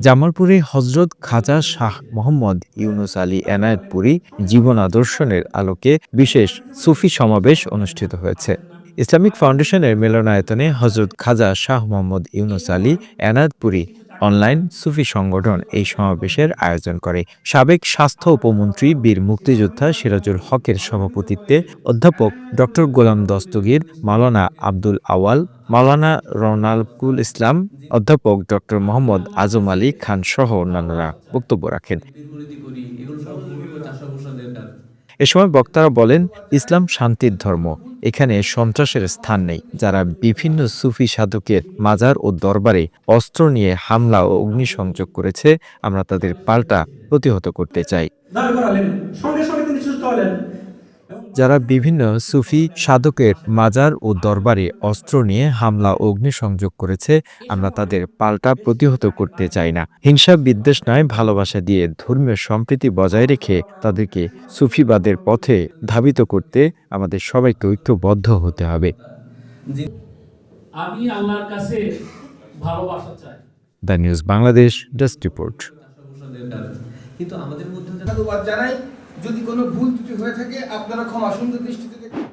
জামালপুরে হজরত খাজা শাহ মোহাম্মদ ইউনুস আলী এনায়েতপুরী জীবন আদর্শনের আলোকে বিশেষ সুফি সমাবেশ অনুষ্ঠিত হয়েছে। ইসলামিক ফাউন্ডেশনের মিলনায়তনে হজরত খাজা শাহ মোহাম্মদ ইউনুস আলী এনায়েতপুরী অনলাইন সুফি সংগঠন এই সমাবেশের আয়োজন করে। সাবেক স্বাস্থ্য উপমন্ত্রী, বীর মুক্তিযোদ্ধা সিরাজুল হকের সভাপতিত্বে অধ্যাপক ডক্টর গোলাম দস্তগীর মালানা আব্দুল আওয়াল, মাওলানা রনালকুল ইসলাম, অধ্যাপক ডক্টর মোহাম্মদ আজম আলী খান সহ অন্যান্যরা বক্তব্য রাখেন। এ সময় বক্তারা বলেন, ইসলাম শান্তির ধর্ম। এখানে সন্ত্রাসের স্থান নেই, যারা বিভিন্ন সুফি সাধকের মাজার ও দরবারে অস্ত্র নিয়ে হামলা ও অগ্নিসংযোগ করেছে, আমরা তাদের পাল্টা প্রতিহত করতে চাই। যারা বিভিন্ন সুফি সাধকের মাজার ও দরবারে অস্ত্র নিয়ে হামলা অগ্নিসংযোগ করেছে আমরা তাদের পাল্টা প্রতিহত করতে চাই না। হিংসা বিদ্বেষ নয় ভালোবাসা দিয়ে ধর্মীয় সম্প্রীতি বজায় রেখে তাদেরকে সুফিবাদের পথে ধাবিত করতে আমাদের সবাইকে ঐক্যবদ্ধ হতে হবে। আমি আল্লাহর কাছে ভালোবাসা চাই। The news Bangladesh desk report. কিন্তু আমাদের মধ্যে জানাই যদি কোনো ভুল ত্রুটি হয়ে থাকে আপনারা ক্ষমা সুন্দর দৃষ্টিতে দেখুন।